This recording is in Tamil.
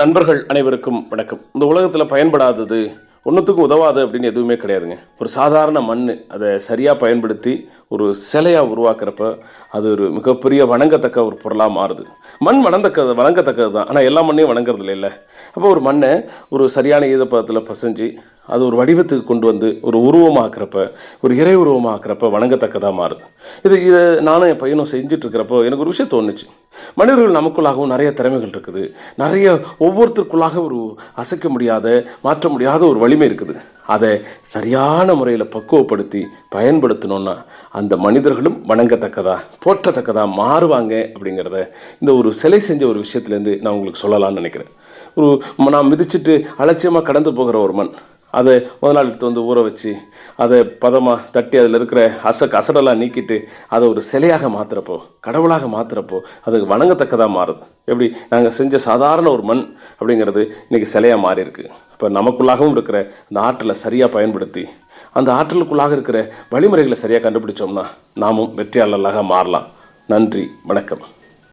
நண்பர்கள் அனைவருக்கும் வணக்கம். இந்த உலகத்தில் பயன்படாதது ஒன்றுத்துக்கும் உதவாது அப்படின்னு எதுவுமே கிடையாதுங்க. ஒரு சாதாரண மண் அதை சரியாக பயன்படுத்தி ஒரு சிலையாக உருவாக்குறப்ப அது ஒரு மிகப்பெரிய வணங்கத்தக்க ஒரு பொருளாக மாறுது. மண் வணங்கத்தக்கது வணங்கத்தக்கது தான். ஆனால் எல்லா மண்ணையும் வணங்குறது இல்லை அப்போ ஒரு மண்ணை ஒரு சரியான ஈதப்பதத்தில் பசைஞ்சு அது ஒரு வடிவத்துக்கு கொண்டு வந்து ஒரு உருவமாக்குறப்ப ஒரு இறை உருவமாக்குறப்ப வணங்கத்தக்கதாக மாறுது. இது இதை நானும் என் பையனும் செஞ்சிட்ருக்கிறப்போ எனக்கு ஒரு விஷயம் தோணுச்சு. மனிதர்கள் நமக்குள்ளாகவும் நிறைய திறமைகள் இருக்குது. நிறைய ஒவ்வொருத்தருக்குள்ளாக ஒரு அசைக்க முடியாத மாற்ற முடியாத ஒரு வலிமை இருக்குது. அதை சரியான முறையில் பக்குவப்படுத்தி பயன்படுத்தினோன்னா அந்த மனிதர்களும் வணங்கத்தக்கதா போற்றத்தக்கதா மாறுவாங்க அப்படிங்கிறத இந்த ஒரு சிலை செஞ்ச ஒரு விஷயத்துலேருந்து நான் உங்களுக்கு சொல்லலாம்னு நினைக்கிறேன். ஒரு நான் மிதிச்சிட்டு அலட்சியமாக கடந்து போகிற ஒரு மண். அதை முதல் எடுத்து வந்து ஊற வச்சு அதை பதமாக தட்டி அதில் இருக்கிற அசக் அசடெல்லாம் நீக்கிட்டு அதை ஒரு சிலையாக மாற்றுறப்போ கடவுளாக மாற்றுறப்போ அது வணங்கத்தக்கதாக மாறுது. எப்படி? நாங்கள் செஞ்ச சாதாரண ஒரு மண் அப்படிங்கிறது இன்றைக்கி சிலையாக மாறி இருக்கு இப்போ நமக்குள்ளாகவும் இருக்கிற அந்த ஆற்றலை சரியாக பயன்படுத்தி அந்த ஆற்றலுக்குள்ளாக இருக்கிற வழிமுறைகளை சரியாக கண்டுபிடிச்சோம்னா நாமும் வெற்றியாளர்களாக மாறலாம். நன்றி வணக்கம்.